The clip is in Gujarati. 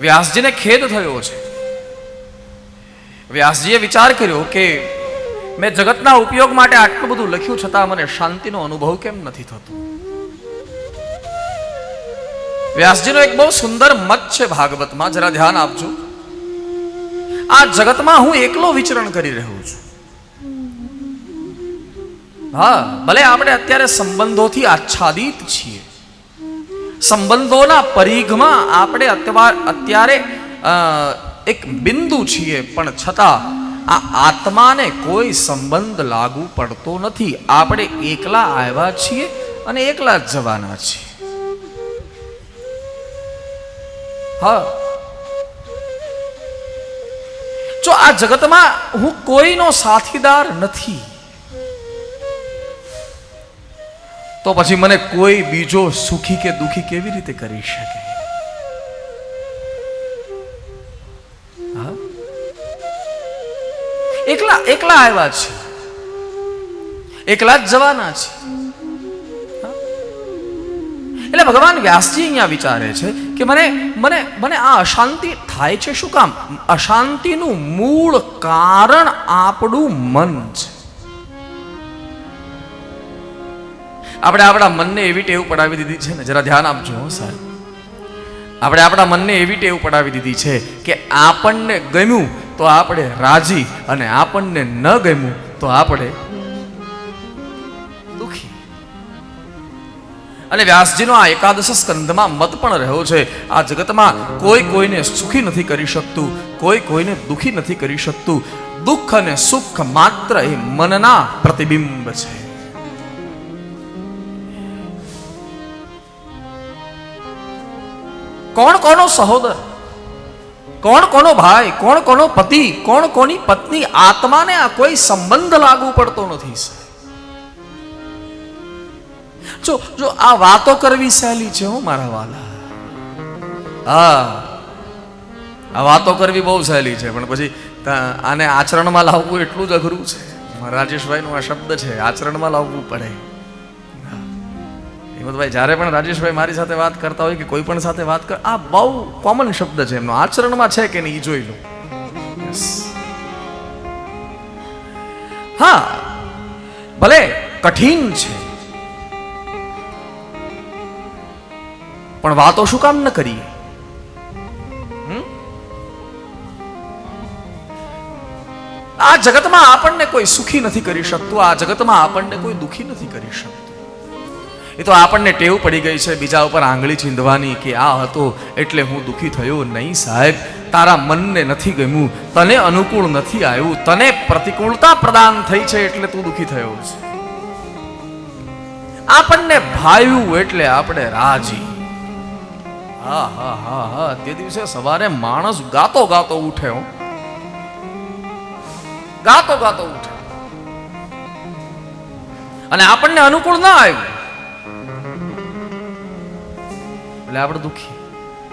વ્યાસજીને ખેદ થયો છે. વ્યાસજીએ વિચાર કર્યો કે મેં જગતના ઉપયોગ માટે આટલું બધું લખ્યું છતાં મને શાંતિનો અનુભવ કેમ નથી થતો? વ્યાસજીનો એક બહુ સુંદર મત છે ભાગવતમાં, જરા ધ્યાન આપજો. આ જગતમાં હું એકલો વિચરણ કરી રહ્યો છું. હા, ભલે આપણે અત્યારે સંબંધોથી આચ્છાદિત છીએ સંબંધોના પરિઘમાં આપણે અત્યાર એક બિંદુ છીએ, પણ છતાં આ આત્માને કોઈ સંબંધ લાગુ પડતો નથી. આપણે એકલા આવ્યા છીએ અને એકલા જ જવાના છીએ. હા. જો આ જગતમાં હું કોઈનો સાથીદાર નથી તો પછી મને કોઈ બીજો સુખી કે દુખી કેવી રીતે કરી શકે? એકલા એકલા આવ્યા છે. એકલા જ જવાના છે. એટલે ભગવાન વ્યાસજી અહીંયા વિચારે છે કે મને મને મને આ અશાંતિ થાય છે શું કામ? અશાંતિનું મૂળ કારણ આપણું મન છે. આપણે આપણા મનને એવી ટેવ પડાવી દીધી છે ને, જરા ધ્યાન આપજો સાહેબ. આપણે આપણા મનને એવી ટેવ પડાવી દીધી છે કે આપણને ગમ્યું તો આપણે રાજી અને આપણને ન ગમ્યું તો આપણે દુખી. અને વ્યાસજીનો આ એકાદશ સ્કંદમાં મત પણ રહ્યો છે. આ જગતમાં કોઈ કોઈને સુખી નથી કરી શકતું, કોઈ કોઈને દુખી નથી કરી શકતું. દુઃખ અને સુખ માત્ર એ મનના પ્રતિબિંબ છે. કોણ કોનો સહોદર? કોણ કોનો ભાઈ? કોણ કોનો પતિ? કોણ કોની પત્ની? આત્માને આ કોઈ સંબંધ લાગુ પડતો નથી જો જો આ વાતો કરવી સહેલી છે હું મારા વાલા. હા. આ વાતો કરવી બહુ સહેલી છે, પણ પછી આને આચરણમાં લાવવું એટલું જ અઘરું છે. રાજેશભાઈનો આ શબ્દ છે, આચરણમાં લાવવું પડે. હિંમતભાઈ, જ્યારે પણ રાજેશભાઈ મારી સાથે વાત કરતા હોય કે કોઈ પણ સાથે વાત કર, આ બહુ કોમન શબ્દ છે એમનો. આચરણમાં છે કે નહીં જોઈ લો. હા, ભલે કઠિન છે. પણ વાતો શું કામ ન કરીએ? આ જગતમાં આપણને કોઈ સુખી નથી કરી શકતું, આ જગતમાં આપણને કોઈ દુખી નથી કરી શકતું. એ તો આપણને ટેવ પડી ગઈ છે બીજા ઉપર આંગળી ચીંધવાની કે આ હતો એટલે હું દુઃખી થયો નહીં સાહેબ. તારા મનને નથી ગમ્યું, તને અનુકૂળ નથી આવ્યું, તને પ્રતિકૂળતા પ્રદાન થઈ છે એટલે તું દુખી થયો છે. આપણને ભાવ્યું એટલે આપણે રાજી. હા હા હા હા, તે દિવસે સવારે માણસ ગાતો ગાતો ઉઠે હો. ગાતો ગાતો ઉઠે. અને આપણને અનુકૂળ ના આવ્યું. એટલે આપણે દુખી